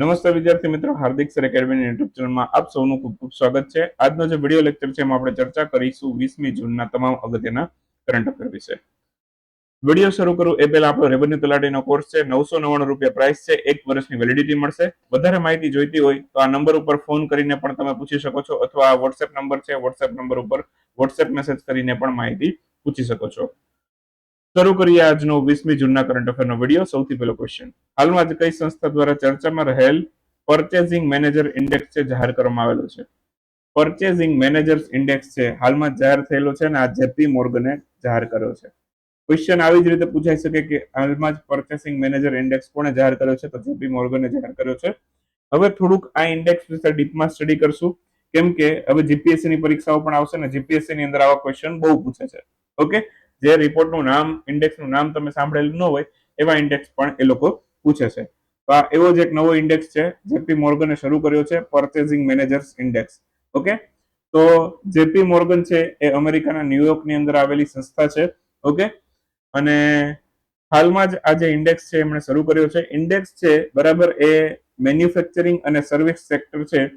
નમસ્તે વિદ્યાર્થી મિત્રો, હાર્દિક સર એકેડમી યુટ્યુબ ચેનલમાં આપ સૌનું ખૂબ ખૂબ સ્વાગત છે. આજનો જે વીડિયો લેક્ચર છે એમાં આપણે ચર્ચા કરીશું વીસમી જૂનના તમામ અગત્યના કરંટ અફેર વિશે. વીડિયો શરૂ કરું, એ પહેલા આપણો રેવન્યુ તલાટીનો કોર્સ છે, નવસો નવ્વાણું રૂપિયા પ્રાઇસ છે, એક વર્ષની વેલિડિટી મળશે. વધારે માહિતી જોઈતી હોય તો આ નંબર ઉપર ફોન કરીને પણ તમે પૂછી શકો છો, અથવા આ વોટ્સએપ નંબર છે વોટ્સએપ નંબર ઉપર વોટ્સએપ મેસેજ કરીને પણ માહિતી પૂછી શકો છો. શરૂ કરીએ આજનો વીસમી જૂનના કરંટ અફેરનો વીડિયો સૌથી પહેલો ક્વેશ્ચન હાલમાં જ કઈ સંસ્થા દ્વારા ચર્ચામાં રહેલ પરચેઝિંગ મેનેજર ઇન્ડેક્સ છે જાહેર કરવામાં આવેલો છે? પરચેઝિંગ મેનેજર્સ ઇન્ડેક્સ છે, હાલમાં જાહેર થયેલો છે અને આ જેપી મોર્ગને જાહેર કર્યો છે. ક્વેશ્ચન આવી જ રીતે પૂછાઈ શકે કે હાલમાં જ પરચેસિંગ મેનેજર ઇન્ડેક્સ કોણે જાહેર કર્યો છે? તો જેપી મોર્ગને જાહેર કર્યો છે. હવે થોડુંક આ ઇન્ડેક્સ વિશે ડીપમાં સ્ટડી કરશું. કેમ કે હવે જીપીએસસી ની પરીક્ષાઓ પણ આવશે ને જીપીએસસી ની અંદર આવા ક્વેશ્ચન બહુ પૂછે છે. ઓકે જે રિપોર્ટનું નામ ઇન્ડેક્સનું નામ તમે સાંભળેલું ન હોય, એવા ઇન્ડેક્સ પણ એ લોકો પૂછે છે. તો આ એવો જ એક નવો ઇન્ડેક્સ છે, જેપી મોર્ગને શરૂ કર્યો છે પરચેઝિંગ મેનેજર્સ ઇન્ડેક્સ ઓકે તો જેપી મોર્ગન છે, એ અમેરિકાના ન્યુયોર્કની અંદર આવેલી સંસ્થા છે. ઓકે અને હાલમાં જ આ જે ઇન્ડેક્સ છે, એમણે શરૂ કર્યો છે. ઇન્ડેક્સ છે, બરાબર, એ મેન્યુફેક્ચરિંગ અને સર્વિસ સેક્ટર છે.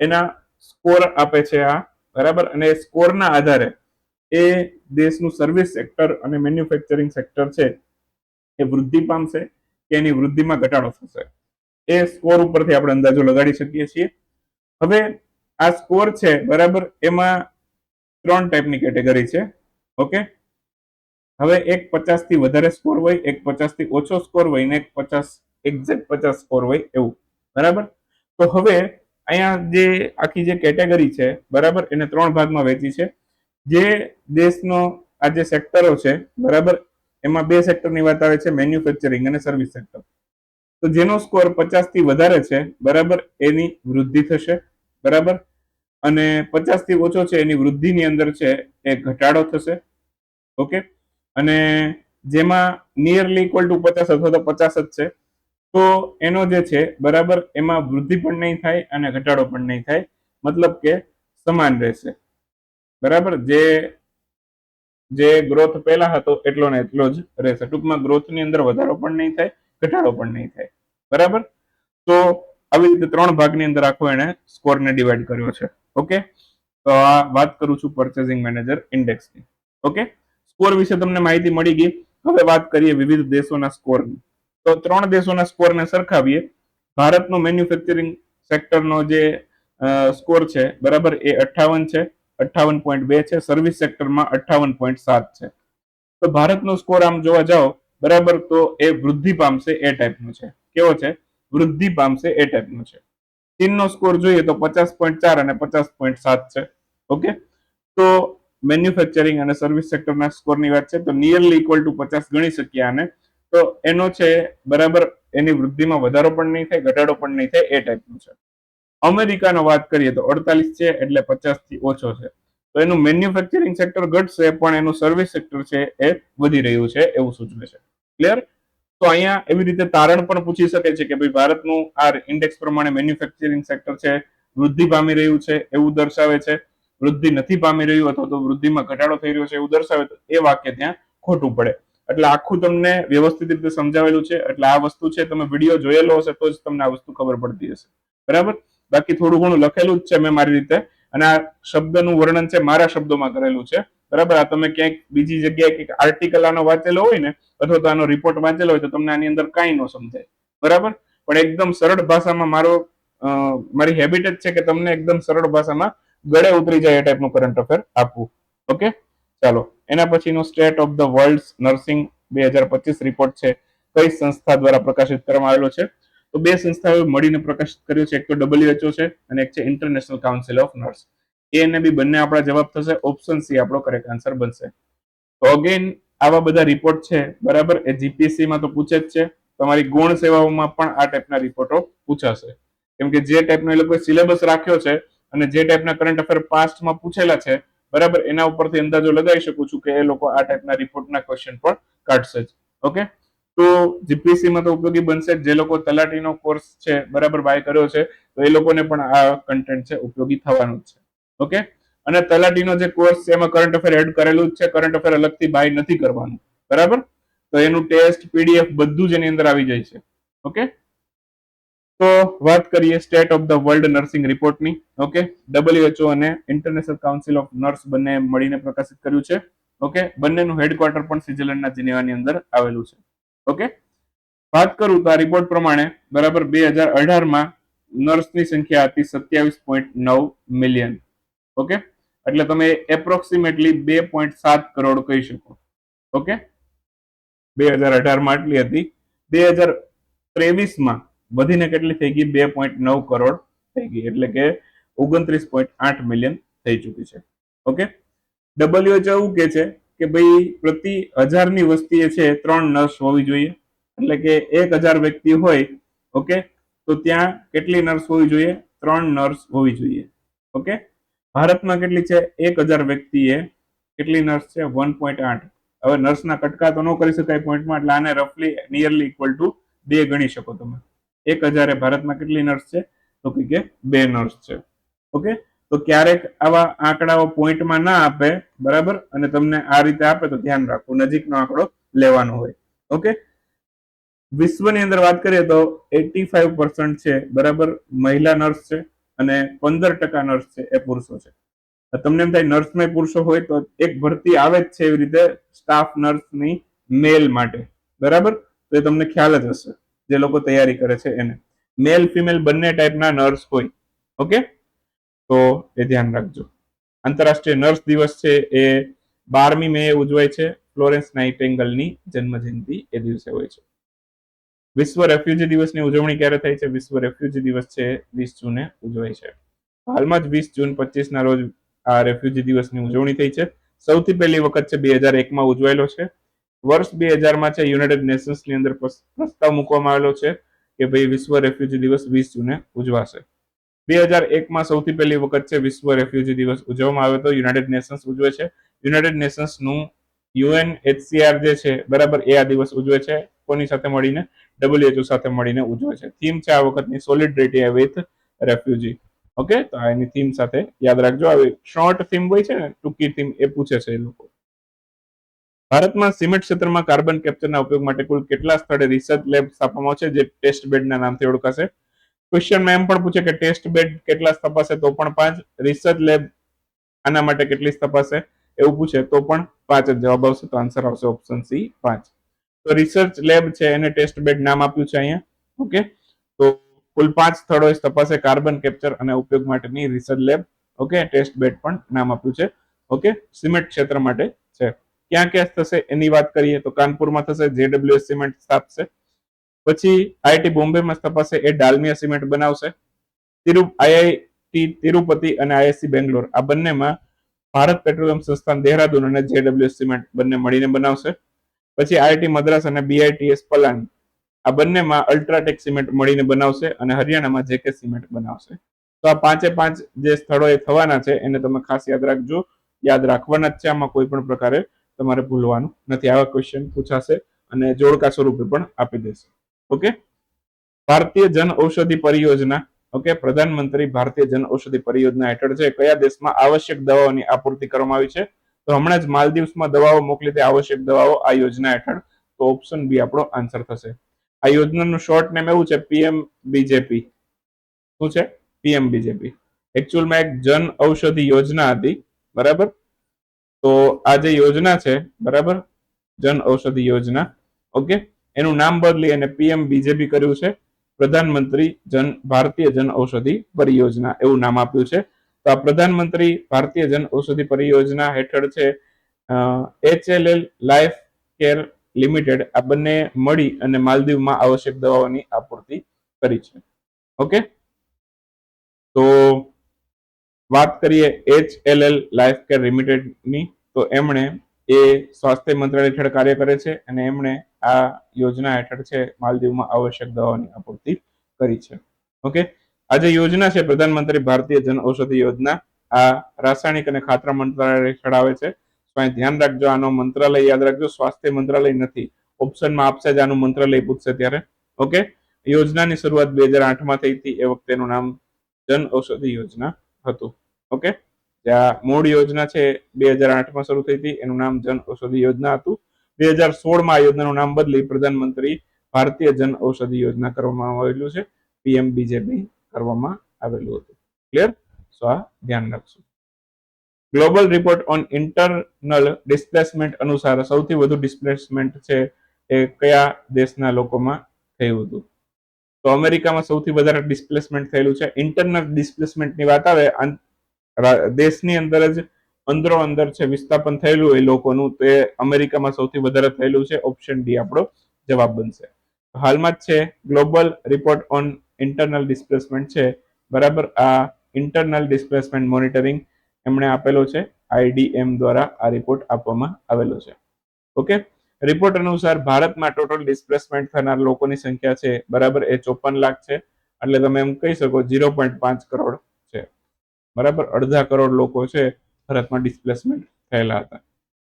એના સ્કોર આપે છે આ. બરાબર? અને સ્કોરના આધારે એ દેશનું સર્વિસ સેક્ટર અને મેન્યુફેક્ચરિંગ સેક્ટર છે, એ વૃદ્ધિ પામશે કે એની વૃદ્ધિમાં ઘટાડો થશે. એ સ્કોર ઉપરથી આપણે અંદાજો લગાડી શકીએ છીએ. હવે આ સ્કોર છે, બરાબર, એમાં ત્રણ ટાઈપની કેટેગરી છે. ઓકે? હવે એક પચાસથી વધારે સ્કોર હોય, એક પચાસથી ઓછો સ્કોર હોય ને એક પચાસ એક્ઝેક્ટ પચાસ સ્કોર હોય એવું. બરાબર? તો હવે અહીંયા જે આખી જે કેટેગરી છે, બરાબર, એને ત્રણ ભાગમાં વહેંચી છે. જે દેશનો આ જે સેક્ટરો છે, બરાબર? એમાં બે સેક્ટરની વાત આવે છે મેન્યુફેક્ચરિંગ અને સર્વિસ સેક્ટર તો જેનો સ્કોર પચાસથી વધારે છે, બરાબર? એની વૃદ્ધિ થશે, બરાબર? અને પચાસથી ઓછો છે, એની વૃદ્ધિની અંદર છે, એ ઘટાડો થશે, ઓકે? અને જેમાં નિયરલી ઇક્વલ ટુ પચાસ અથવા તો પચાસ જ છે, તો એનો જે છે, બરાબર? એમાં વૃદ્ધિ પણ નહીં થાય અને ઘટાડો પણ નહીં થાય. મતલબ કે સમાન રહેશે. બરાબર? જે જે ગ્રોથ પહેલા હતો એટલો ને એટલો જ રહેશે. ટૂંકમાં ગ્રોથની અંદર વધારો પણ નહીં થાય, ઘટાડો પણ નહીં થાય. બરાબર? તો આવી રીતે ત્રણ ભાગની અંદર આખો એને સ્કોરને ડિવાઈડ કર્યો છે. ઓકે? તો આ વાત કરું છું પરચેઝિંગ મેનેજર ઇન્ડેક્સની ઓકે? સ્કોર વિશે તમને માહિતી મળી ગઈ. હવે વાત કરીએ વિવિધ દેશોના સ્કોરની તો ત્રણ દેશોના સ્કોરને સરખાવીએ. ભારતનો મેન્યુફેક્ચરિંગ સેક્ટરનો જે સ્કોર છે, બરાબર, એ અઠ્ઠાવન છે. અઠ્ઠાવન પોઈન્ટ બે છે. સર્વિસ સેક્ટરમાં અઠ્ઠાવન પોઈન્ટ સાત છે. તો ભારતનો સ્કોર આમ જોવા જાઓ, બરાબર તો એ વૃદ્ધિ પામશે એ ટાઈપનો છે. કેવો છે? વૃદ્ધિ પામશે એ ટાઈપનો છે. ચીનનો સ્કોર જોઈએ તો પચાસ પોઈન્ટ ચાર અને પચાસ પોઈન્ટ સાત છે. ઓકે? તો મેન્યુફેક્ચરિંગ અને સર્વિસ સેક્ટરના સ્કોરની વાત છે, તો નિયરલી ઇક્વલ ટુ પચાસ ગણી શકીએ આને. તો એનો છે, બરાબર, એની વૃદ્ધિમાં વધારો પણ નહીં થાય, ઘટાડો પણ નહીં થાય, એ ટાઈપનું છે. અમેરિકાનો વાત કરીએ તો અડતાલીસ છે એટલે પચાસથી ઓછો છે. તો એનું મેન્યુફેક્ચરિંગ સેક્ટર ઘટશે, પણ એનું સર્વિસ સેક્ટર છે એ વધી રહ્યું છે એવું સૂચવે છે. ક્લિયર તો અહીંયા એવી રીતે તારણ પણ પૂછી શકે છે કે ભાઈ ભારતનું આ ઇન્ડેક્સ પ્રમાણે મેન્યુફેક્ચરિંગ સેક્ટર છે, વૃદ્ધિ પામી રહ્યું છે એવું દર્શાવે છે. વૃદ્ધિ નથી પામી રહ્યું અથવા તો વૃદ્ધિમાં ઘટાડો થઈ રહ્યો છે એવું દર્શાવે તો એ વાક્ય ત્યાં ખોટું પડે. એટલે આખું તમને વ્યવસ્થિત રીતે સમજાવેલું છે. એટલે આ વસ્તુ છે, તમે વીડિયો જોયેલો હશે તો જ તમને આ વસ્તુ ખબર પડતી હશે. બરાબર? બાકી થોડું ઘણું લખેલું જ છે મેં મારી રીતે. અને આ શબ્દનું વર્ણન છે મારા શબ્દોમાં કરેલું છે. બરાબર? આ તમે ક્યાંક બીજી જગ્યાએ કંઈક આર્ટિકલ આનો વાંચેલો હોય ને, અથવા તો આનો રિપોર્ટ વાંચેલો હોય તો તમને આની અંદર કાંઈ ન સમજાય. બરાબર? પણ એકદમ સરળ ભાષામાં મારો મારી હેબિટ જ છે કે તમને એકદમ સરળ ભાષામાં ગળે ઉતરી જાય એ ટાઈપનું કરંટ અફેર આપવું. ઓકે? ચાલો. એના પછીનો state of the world nursing બે હજાર પચીસ રિપોર્ટ છે. કઈ સંસ્થા દ્વારા પ્રકાશિત કરવામાં આવેલો છે? તો બે સંસ્થાઓએ મળીને પ્રકાશિત કર્યું છે. એક તો ડબલ્યુએચઓ છે અને એક છે international council of nurse A અને બી બંને આપણા જવાબ થશે. ઓપ્શન સી આપણો કરેક્ટ આન્સર બનશે. તો અગેન આવા બધા રિપોર્ટ છે. બરાબર? એ જીપીએસસીમાં તો પૂછે જ છે. તમારી ગુણ સેવાઓમાં પણ આ ટાઈપના રિપોર્ટો પૂછાશે. કેમ કે જે ટાઈપનો એ લોકોએ સિલેબસ રાખ્યો છે અને જે ટાઈપના કરંટ અફેર પાસ્ટમાં પૂછેલા છે, બરાબર? એના ઉપરથી અંદાજો લગાવી શકું છું કે એ લોકો આ ટાઈપના રિપોર્ટના ક્વેશ્ચન પણ કાઢશે જ. ઓકે તો જીપીએસસીમાં તો ઉપયોગી બનશે. જે લોકો તલાટીનો કોર્સ છે, બરાબર બાય કર્યો છે, તો એ લોકોને પણ આ કન્ટેન્ટ છે ઉપયોગી થવાનું છે. ઓકે અને તલાટીનો જે કોર્સ છે, એમાં કરંટ અફેર એડ કરેલું જ છે. કરંટ અફેર અલગથી બાય નથી કરવાનું. બરાબર? તો એનું ટેસ્ટ પીડીએફ બધું જ એની અંદર આવી જાય છે. ઓકે તો વાત કરીએ state of the world nursing રિપોર્ટની okay WHO અને ઇન્ટરનેશનલ કાઉન્સિલ ઓફ નર્સ બંને મળીને પ્રકાશિત કર્યું છે. ઓકે બંનેનું હેડક્વાર્ટર પણ સ્વિટરલેન્ડના જીનેવાની અંદર આવેલું છે. ઓકે? વાત કરું તો આ રિપોર્ટ પ્રમાણે બરાબર બે હજાર અઢારમાં નર્સની સંખ્યા હતી સત્યાવીસ પોઈન્ટ નવ મિલિયન ઓકે? એટલે તમે એપ્રોક્સિમેટલી બે પોઈન્ટ સાત કરોડ કહી શકો. ઓકે? બે હજાર અઢારમાં આટલી હતી. બે હજાર ત્રેવીસમાં વધીને કેટલી થઈ ગઈ? બે પોઈન્ટ નવ કરોડ થઈ ગઈ. એટલે કે ઓગણત્રીસ પોઈન્ટ આઠ મિલિયન થઈ ચૂકી છે. ઓકે? ડબલ્યુએચઓ એવું કે છે કે ભાઈ પ્રતિ હજારની વસ્તીએ છે, ત્રણ નર્સ હોવી જોઈએ. એટલે કે એક હજાર વ્યક્તિ હોય, ઓકે, તો ત્યાં કેટલી નર્સ હોવી જોઈએ? ત્રણ નર્સ હોવી જોઈએ. ઓકે? ભારતમાં કેટલી છે? એક હજાર વ્યક્તિએ કેટલી નર્સ છે? વન પોઈન્ટ આઠ. હવે નર્સના કટકા તો ન કરી શકાય પોઈન્ટમાં, એટલે આને રફલી, નિયરલી ઇક્વલ ટુ બે ગણી શકો તમે. એક હજારે ભારતમાં કેટલી નર્સ છે? તો કે બે નર્સ છે. ઓકે? તો ક્યારેક આવા આંકડાઓ પોઈન્ટમાં ના આપે, બરાબર? અને તમને આ રીતે આપે તો ધ્યાન રાખવું નજીકનો આંકડો લેવાનો હોય. ઓકે? વિશ્વની અંદર વાત કરીએ તો એટી ફાઈવ પર્સન્ટ છે, બરાબર? મહિલા નર્સ છે અને પંદર ટકા નર્સ છે, એ પુરુષો છે. તમને એમ થાય નર્સમાં પુરુષો હોય તો એક ભરતી આવે જ છે એવી રીતે સ્ટાફ નર્સની મેલ માટે, બરાબર? તો એ તમને ખ્યાલ જ હશે, જે લોકો તૈયારી કરે છે એને. મેલ ફિમેલ બંને ટાઈપના નર્સ હોય, ઓકે? તો એ ધ્યાન રાખજો. આંતરરાષ્ટ્રીય નર્સ દિવસ છે એ બારમી મે ઉજવાય છે. ફ્લોરેન્સ નાઇટેંગલની જન્મજયંતિ એ દિવસે હોય છે. વિશ્વ રેફ્યુજી દિવસની ઉજવણી ક્યારે થાય છે? વિશ્વ રેફ્યુજી દિવસ છે વીસ જૂને ઉજવાય છે. હાલમાં જ વીસ જૂન પચીસના રોજ આ રેફ્યુજી દિવસની ઉજવણી થઈ છે. સૌથી પહેલી વખત છે બે હજાર એકમાં ઉજવાયેલો છે. વર્ષ બે હજારમાં છે યુનાઇટેડ નેશન્સની અંદર પ્રસ્તાવ મૂકવામાં આવેલો છે કે ભાઈ વિશ્વ રેફ્યુજી દિવસ વીસ જૂને ઉજવાશે. બે હજાર એકમાં સૌથી પહેલી વખત છે વિશ્વ રેફ્યુજી દિવસ ઉજવવામાં આવ્યો હતો. યુનાઇટેડ નેશન્સ ઉજવે છે. યુનાઇટેડ નેશન્સનું યુએન એચસીઆર જે છે, બરાબર એ આ દિવસ ઉજવે છે. કોની સાથે મળીને? ડબલ્યુએચઓ સાથે મળીને ઉજવે છે. થીમ છે આ વખતની સોલિડરિટી વિથ રેફ્યુજી ઓકે? તો આ એની થીમ સાથે યાદ રાખજો. આવી શોર્ટ થીમ હોય છે ને, ટૂંકી થીમ એ પૂછે છે એ લોકો. ભારતમાં સિમેન્ટ ક્ષેત્રમાં કાર્બન કેપ્ચરના ઉપયોગ માટે કુલ કેટલા સ્થળે રિસર્ચ લેબ સ્થાપવામાં છે જે ટેસ્ટ બેડના નામથી ઓળખાશે. ક્વેશ્ચનમાં એમ પણ પૂછે કે ટેસ્ટ બેડ કેટલા સ્થપાશે તો પણ પાંચ. રિસર્ચ લેબ આના માટે કેટલી સ્થપાશે એવું પૂછે તો પણ પાંચ જ જવાબ આવશે. તો આન્સર આવશે ઓપ્શન સી પાંચ. તો રિસર્ચ લેબ છે, એને ટેસ્ટ બેડ નામ આપ્યું છે અહીંયા. ઓકે તો કુલ પાંચ સ્થળોએ તપાસે કાર્બન કેપ્ચર અને ઉપયોગ માટેની research lab okay test bed પણ નામ આપ્યું છે. ઓકે સિમેન્ટ ક્ષેત્ર માટે છે. ક્યાં ક્યાં થશે એની વાત કરીએ તો કાનપુરમાં થશે, જેડબ્લ્યુએસ સિમેન્ટ સ્થાપશે. પછી આઈઆઈટી બોમ્બેમાં સ્થપાશે એ ડાલમિયા સિમેન્ટ બનાવશે. તિરુ, આઈઆઈટી, તિરુપતિ અને આઈએસસી બેંગ્લોર આ બંનેમાં ભારત પેટ્રોલિયમ સંસ્થાન દેહરાદૂન અને જેડબ્લ્યુએસ સિમેન્ટ બંને મળીને બનાવશે. પછી આઈઆઈટી મદ્રાસ અને બીઆઈટીએસ પલાન આ બંનેમાં અલ્ટ્રાટેક સિમેન્ટ મળીને બનાવશે અને હરિયાણામાં જેકે સિમેન્ટ બનાવશે. તો આ પાંચે પાંચ જે સ્થળોએ થવાના છે એને તમે ખાસ યાદ રાખજો. યાદ રાખવાના જ છે આમાં કોઈ પણ પ્રકારે તમારે ભૂલવાનું નથી. આવા ક્વેશ્ચન પૂછાશે અને જોડકા સ્વરૂપે પણ આપી દેશે. ઓકે? ભારતીય જન ઔષધિ પરિયોજના, ઓકે? પ્રધાનમંત્રી ભારતીય જન ઔષધિ પરિયોજના હેઠળ છે. કયા દેશમાં આવશ્યક દવાઓની આપૂર્તિ કરવામાં આવી છે? તો હમણાં જ માલદીવ્સમાં દવાઓ મોકલી આવશ્યક દવાઓ આ યોજના હેઠળ. તો ઓપ્શન બી આપણો આન્સર થશે. આ યોજનાનું શોર્ટ નેમ એવું છે પીએમ બીજેપી શું છે? પીએમ બીજેપી એકચ્યુઅલમાં એક જન ઔષધિ યોજના હતી, બરાબર? તો આ જે યોજના છે, બરાબર? જન ઔષધિ યોજના, ઓકે? એનું નામ બદલી અને પીએમ બીજેપી કર્યું છે. પ્રધાનમંત્રી જન, ભારતીય જન ઔષધિ પરિયોજના, એવું નામ આપ્યું છે. તો આ પ્રધાનમંત્રી ભારતીય જન ઔષધિ પરિયોજના હેઠળ છે એચએલએલ લાઈફ કેર લિમિટેડ. આ બંને મળી અને માલદીવમાં આવશ્યક દવાઓની આપૂર્તિ કરી છે. ઓકે? તો વાત કરીએ H L L life care લિમિટેડની. તો એમણે એ સ્વાસ્થ્ય મંત્રાલય હેઠળ કાર્ય કરે છે અને એમણે આ યોજના હેઠળ છે માલદીવમાં આવશ્યક દવાઓની આપૂર્તિ કરી છે. ઓકે? આ જે યોજના છે પ્રધાનમંત્રી ભારતીય જન ઔષધિ યોજના, આ રાસાયણિક અને ખાતર મંત્રાલય હેઠળ આવે છે. અહીં ધ્યાન રાખજો, આનો મંત્રાલય યાદ રાખજો. સ્વાસ્થ્ય મંત્રાલય નથી. ઓપ્શનમાં આપશે જ આનું મંત્રાલય પૂછશે ત્યારે. ઓકે? યોજનાની શરૂઆત બે હજાર આઠમાં થઈ હતી. એ વખતેનું નામ જન ઔષધિ યોજના હતું. ઓકે? જ્યાં મૂળ યોજના છે, બે હજાર આઠમાં શરૂ થઈ હતી. એનું નામ જન ઔષધિ યોજના હતું. બે હજાર સોળમાં આ યોજનાનું નામ બદલી પ્રધાનમંત્રી ભારતીય જન ઔષધિ યોજના કરવામાં આવેલું છે. પીએમબીજેપી કરવામાં આવેલું હતું. ક્લિયર સો આ ધ્યાન રાખશું. Global report on internal displacement અનુસાર સૌથી વધુ ડિસ્પ્લેસમેન્ટ છે એ કયા દેશના લોકોમાં થયું હતું? તો અમેરિકામાં સૌથી વધારે ડિસ્પ્લેસમેન્ટ થયેલું છે. ઇન્ટરનલ ડિસ્પ્લેસમેન્ટની વાત આવે દેશની અંદર જ અંદરો અંદર છે, વિસ્થાપન થયેલું એ લોકોનું, તે અમેરિકામાં સૌથી વધારે થયેલું છે ઓપ્શન ડી આપણો જવાબ બનશે. હાલમાં જ છે global report on internal displacement છે, બરાબર? આ ઇન્ટરનલ ડિસ્પ્લેસમેન્ટ મોનિટરિંગ એમણે આપેલો છે આઈડીએમ દ્વારા આ રિપોર્ટ આપવામાં આવેલો છે. ઓકે? રિપોર્ટ અનુસાર ભારતમાં ટોટલ ડિસ્પ્લેસમેન્ટ થનાર લોકોની સંખ્યા છે, બરાબર? એ ચોપન લાખ છે, એટલે તમે એમ કહી શકો ઝીરો પોઈન્ટ પાંચ કરોડ બરાબર? અડધા કરોડ લોકો છે ભારતમાં ડિસ્પ્લેસમેન્ટ થયેલા હતા.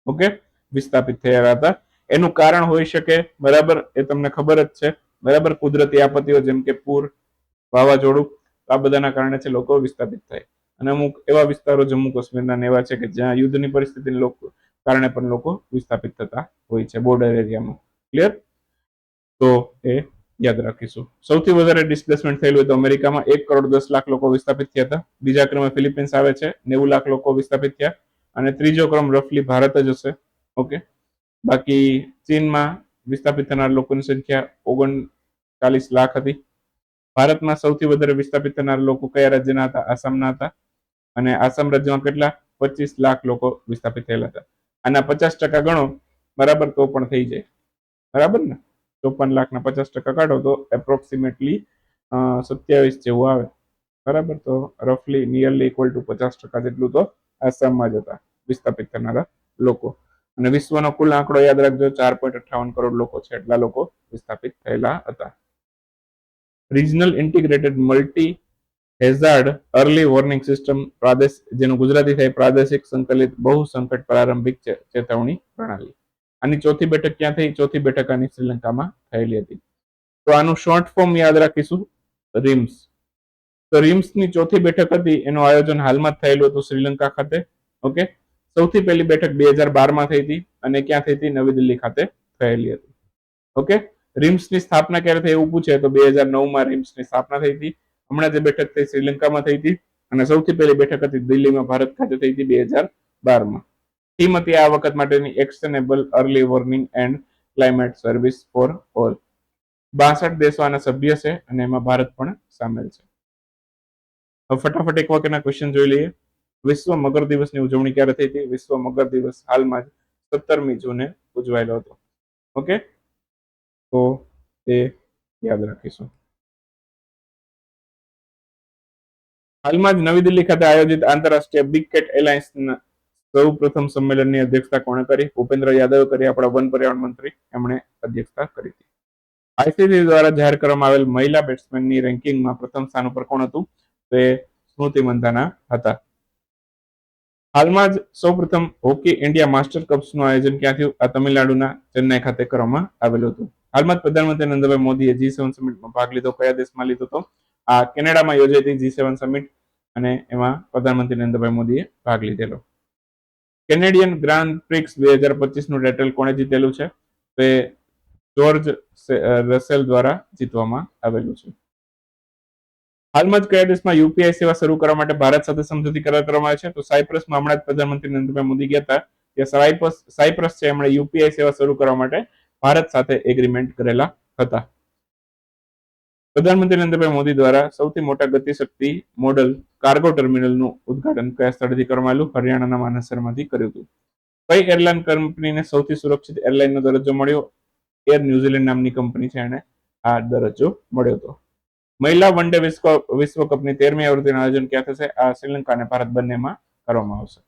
ઓકે? વિસ્થાપિત થયેલા હતા. એનું કારણ હોઈ શકે, બરાબર? એ તમને ખબર જ છે. બરાબર? કુદરતી આપત્તિઓ જેમ કે પૂર, વાવાઝોડું આ બધાના કારણે છે લોકો વિસ્થાપિત થાય. અને અમુક એવા વિસ્તારો, જમ્મુ કાશ્મીરના એવા છે કે જ્યાં યુદ્ધની પરિસ્થિતિને લોકો, કારણે પણ લોકો વિસ્થાપિત થતા હોય છે બોર્ડર એરિયામાં ક્લિયર તો એ યાદ રાખીશું. સૌથી વધારે ડિસ્પ્લેસમેન્ટ થયેલું હતું અમેરિકામાં એક કરોડ દસ લાખ લોકો વિસ્થાપિત થયા હતા. બીજા ક્રમે ફિલિપિન્સ આવે છે, નેવું લાખ લોકો વિસ્થાપિત થયા. અને ત્રીજો ક્રમ રફલી ભારત જ હશે. ઓકે બાકી ચીનમાં વિસ્થાપિત થનાર લોકોની સંખ્યા ઓગણચાલીસ લાખ હતી. ભારતમાં સૌથી વધારે વિસ્થાપિત થનાર લોકો કયા રાજ્યના હતા? આસામના હતા. અને આસામ રાજ્યમાં કેટલા? પચીસ લાખ લોકો વિસ્થાપિત થયેલા હતા. આના પચાસ ટકા ગણો બરાબર તો પણ થઈ જાય. બરાબર ને? ચોપન લાખના પચાસ ટકા કાઢો તો એપ્રોક્સિમેટલી સત્યાવીસ જેવું આવે. બરાબર? તો રફલી નિયરલી ઇક્વલ ટુ પચાસ ટકા જેટલું તો આસામમાં જ હતા, વિસ્થાપિત થનારા લોકો. અને વિશ્વનો કુલ આંકડો યાદ રાખજો, ચાર પોઈન્ટ અઠાવન કરોડ લોકો છે એટલા લોકો વિસ્થાપિત થયેલા હતા. Regional integrated multi hazard early warning system પ્રાદેશ જેનું ગુજરાતી થાય પ્રાદેશિક સંકલિત બહુ સંકટ પ્રારંભિક ચેતવણી પ્રણાલી. આની ચોથી બેઠક ક્યાં થઈ? ચોથી બેઠક આની શ્રીલંકામાં થયેલી હતી. તો આનું શોર્ટ ફોર્મ યાદ રાખીશું. રિમ્સ. તો રિમ્સની ચોથી બેઠક હતી. એનું આયોજન હાલમાં જ થયેલું હતું શ્રીલંકા ખાતે. ઓકે? સૌથી પહેલી બેઠક બે હજાર બારમાં થઈ હતી અને ક્યાં થઈ હતી? નવી દિલ્હી ખાતે થયેલી હતી. ઓકે? રિમ્સની સ્થાપના ક્યારે થઈ એવું પૂછે તો બે હજાર નવમાં રિમ્સની સ્થાપના થઈ હતી. હમણાં જે બેઠક થઈ શ્રીલંકામાં થઈ હતી અને સૌથી પહેલી બેઠક હતી દિલ્હીમાં ભારત ખાતે થઈ હતી બે હજાર બારમાં. હતી આ વખત માટેની actionable early warning and climate service for all બાસઠ દેશો આના સભ્ય છે અને એમાં ભારત પણ સામેલ છે. હવે ફટાફટ એક વાક્યના ક્વેશ્ચન જોઈ લઈએ. વિશ્વ મગર દિવસની ઉજવણી ક્યારે થઈ હતી? વિશ્વ મગર દિવસ હાલમાં જ સત્તરમી જૂને ઉજવાયેલો હતો. ઓકે? તો એ યાદ રાખીશું. હાલમાં જ નવી દિલ્હી ખાતે આયોજિત આંતરરાષ્ટ્રીય બિગ કેટ એલાયન્સના સૌ પ્રથમ સંમેલનની અધ્યક્ષતા કોણે કરી? ભૂપેન્દ્ર યાદવે કરી, આપણા વન પર્યાવરણ મંત્રી એમણે અધ્યક્ષતા કરી હતી. આઈસીસી દ્વારા જાહેર કરવામાં આવેલ મહિલા બેટ્સમેનની રેન્કિંગમાં પ્રથમ સ્થાન ઉપર કોણ હતું? તે સ્મૃતિ મંદાના હતા. હાલમાં જ સૌપ્રથમ હોકી ઇન્ડિયા માસ્ટર કપ્સનું આયોજન ક્યાં થયું? આ તમિલનાડુના ચેન્નાઈ ખાતે કરવામાં આવેલું હતું. હાલમાં જ પ્રધાનમંત્રી નરેન્દ્રભાઈ મોદીએ જી સેવન સમિટમાં ભાગ લીધો. કયા દેશમાં લીધો હતો? આ કેનેડામાં યોજાઈ હતી જી સેવન સમિટ અને એમાં પ્રધાનમંત્રી નરેન્દ્રભાઈ મોદીએ ભાગ લીધેલો. કેનેડિયન ગ્રાન્ડ પ્રિક્સ બે હજાર પચીસનું ટાઇટલ કોણે જીતેલું છે? તે જોર્જ રસેલ દ્વારા જીતવામાં આવેલું છે. હાલમાં જ કયા દેશમાં યુપીઆઈ સેવા શરૂ કરવા માટે ભારત સાથે સમજૂતી કરાર કરવામાં આવે છે? તો સાયપ્રસમાં હમણાં જ પ્રધાનમંત્રી નરેન્દ્રભાઈ મોદી ગયા હતા. ત્યાં સાયપ્રસ સાયપ્રસ છે એમણે યુપીઆઈ સેવા શરૂ કરવા માટે ભારત સાથે એગ્રીમેન્ટ કરેલા હતા. પ્રધાનમંત્રી નરેન્દ્રભાઈ મોદી દ્વારા સૌથી મોટા ગતિશક્તિ મોડલ કાર્ગો ટર્મિનલનું ઉદઘાટન કયા સ્થળેથી કરવામાં આવ્યું? હરિયાણાના માનસરમાંથી કર્યું હતું. કઈ એરલાઇન કંપનીને સૌથી સુરક્ષિત એરલાઇનનો દરજ્જો મળ્યો? એર ન્યુઝીલેન્ડ નામની કંપની છે એને આ દરજ્જો મળ્યો હતો. મહિલા વન ડે વિશ્વ વિશ્વકપની તેરમી આવૃત્તિનું આયોજન ક્યાં થશે? આ શ્રીલંકા અને ભારત બંનેમાં કરવામાં આવશે.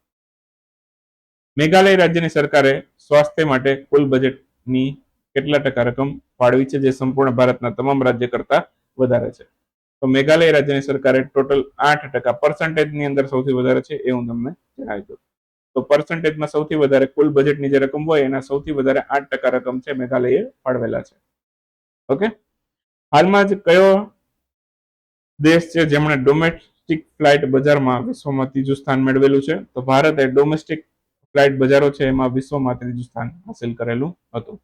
મેઘાલય રાજ્યની સરકારે સ્વાસ્થ્ય માટે કુલ બજેટની કેટલા ટકા રકમ ફાળવી છે? જે સંપૂર્ણ ભારતના તમામ રાજ્ય કરતા વધારે છે. તો મેઘાલય રાજ્યની સરકારે ટોટલ આઠ ટકા પર્સન્ટેજની અંદર સૌથી વધારે છે એ હું તમને જણાવી દઉં. તો પર્સન્ટેજમાં સૌથી વધારે કુલ બજેટની જે રકમ હોય એના સૌથી વધારે આઠ ટકા રકમ છે મેઘાલયે ફાળવેલા છે. ઓકે? હાલમાં જ કયો દેશ છે જેમણે ડોમેસ્ટિક ફ્લાઇટ બજારમાં વિશ્વમાં ત્રીજું સ્થાન મેળવેલું છે? તો ભારતે ડોમેસ્ટિક ફ્લાઇટ બજારો છે એમાં વિશ્વમાં ત્રીજું સ્થાન હાંસિલ કરેલું હતું.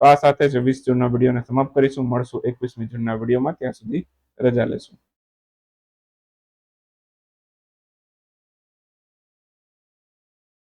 તો આ સાથે જ વીસ જૂનના વિડીયોને સમાપ્ત કરીશું. મળશું એકવીસમી જૂનના વિડીયોમાં. ત્યાં સુધી રજા લેશું.